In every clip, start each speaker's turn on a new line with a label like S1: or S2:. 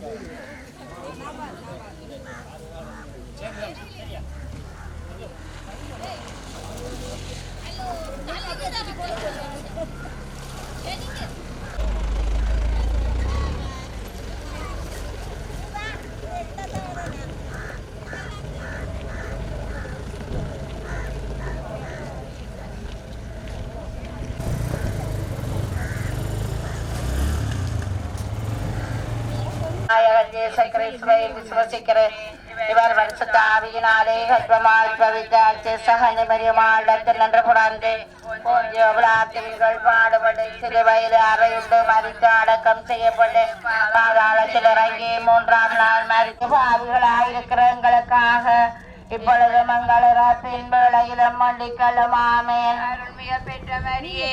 S1: Thank you. நாயகன் இயேசு கிறிஸ்துவை விசுவசிக்கிறேன் இவர் வருஷத்த ஆவியினாலே கர்ப்பமாய் பவித்த அச்சசகனி மரியமாடத்தில் நின்று புணர்ந்து விழாத்திரிகள் பாடுபட்டு சிலுவையில் அறையுண்டு மறித்து அடக்கம் செய்யப்பட்டு பாதாளத்தில் இறங்கி மூன்றாம் நாள் மறித்து பாவிகளாயிருக்கிற எங்களுக்காக இப்பொழுது மங்களரா பின்பு இளம் மண்டிக்கலும் ஆமேன்
S2: அருள்மிக பெற்ற மரியே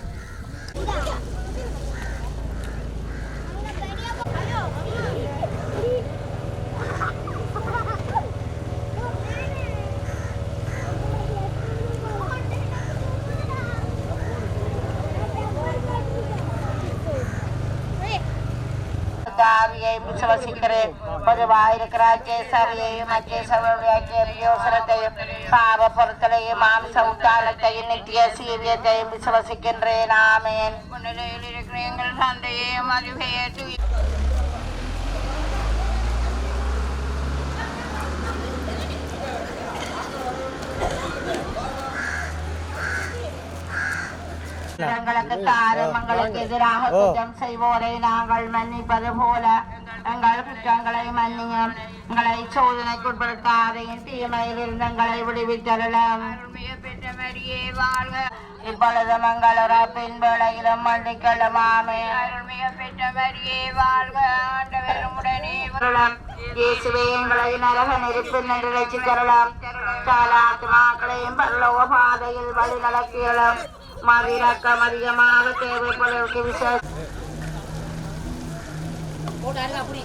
S1: ஆவியை விசுவசிக்கிறேன் பொதுவாயிருக்கிற அச்சேசவருடைய யோசனத்தையும் பாவ பொருட்களையும் மாம்ச உத்தானத்தையும் நித்திய சீரியத்தையும் விசுவசிக்கின்றேன் ஆமேன்
S2: முன்னிலையில் இருக்கிற எங்கள் தந்தையே மதுகையேற்று
S1: எங்களுக்கு தாரும் எங்களுக்கு எதிராக குற்றம் செய்வோரை நாங்கள் மன்னிப்பது போல எங்கள் குற்றங்களை மன்னியும் எங்களை சோதனைக்குட்படுத்தாதையும் தீமையில் இருந்து எங்களை விடுவித்தரலாம் இப்பொழுது மங்களர பின்புலையிலும் மண்டிக்கலும் ஆமேன்
S2: அருள்மிக பெற்ற மரியே வாழ்க ஆண்டவரும் உடனே
S1: இயேசுவே எங்களை நரக நெருப்பு நின்று தரலாம் சாலாத்மாக்களையும் பல்லோக பாதையில் வழி நடக்கிறலாம் மதிரக்கம் அதிகமாக தேவைப்படுவதற்கு விசேஷம் போட்டு அப்படி.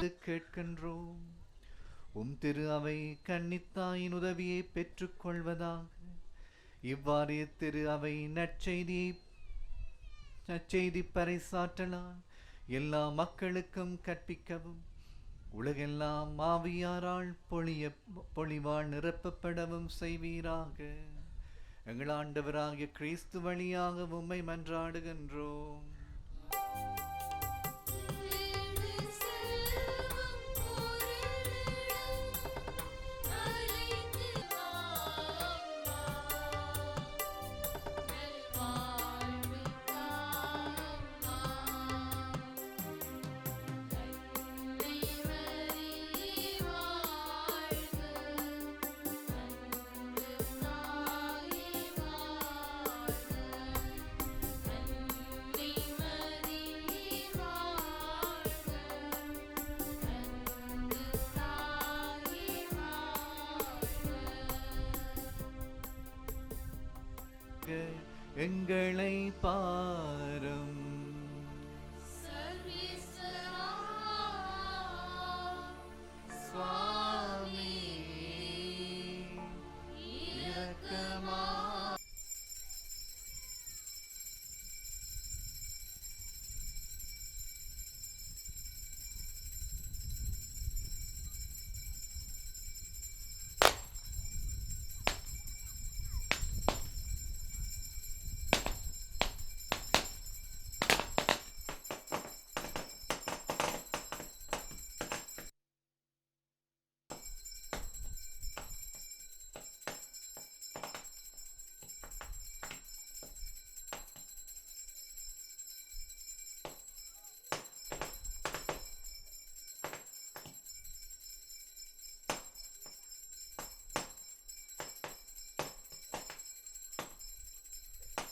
S1: விசேஷ
S3: கேட்கின்றோம். உம் திரு அவை கன்னித்தாயின் உதவியை பெற்றுக்கொள்வதாக. இவ்வாறு திரு அவை நற்செய்தியை நற்செய்தி பறைசாற்றலாம் எல்லா மக்களுக்கும் கற்பிக்கவும் உலகெல்லாம் மாவியாரால் பொழிய பொழிவால் நிரப்பப்படவும் செய்வீராக. எங்கள் ஆண்டவராகிய கிறிஸ்து வழியாக உம்மை மன்றாடுகின்றோம். எங்களை பாரும். சுவாமி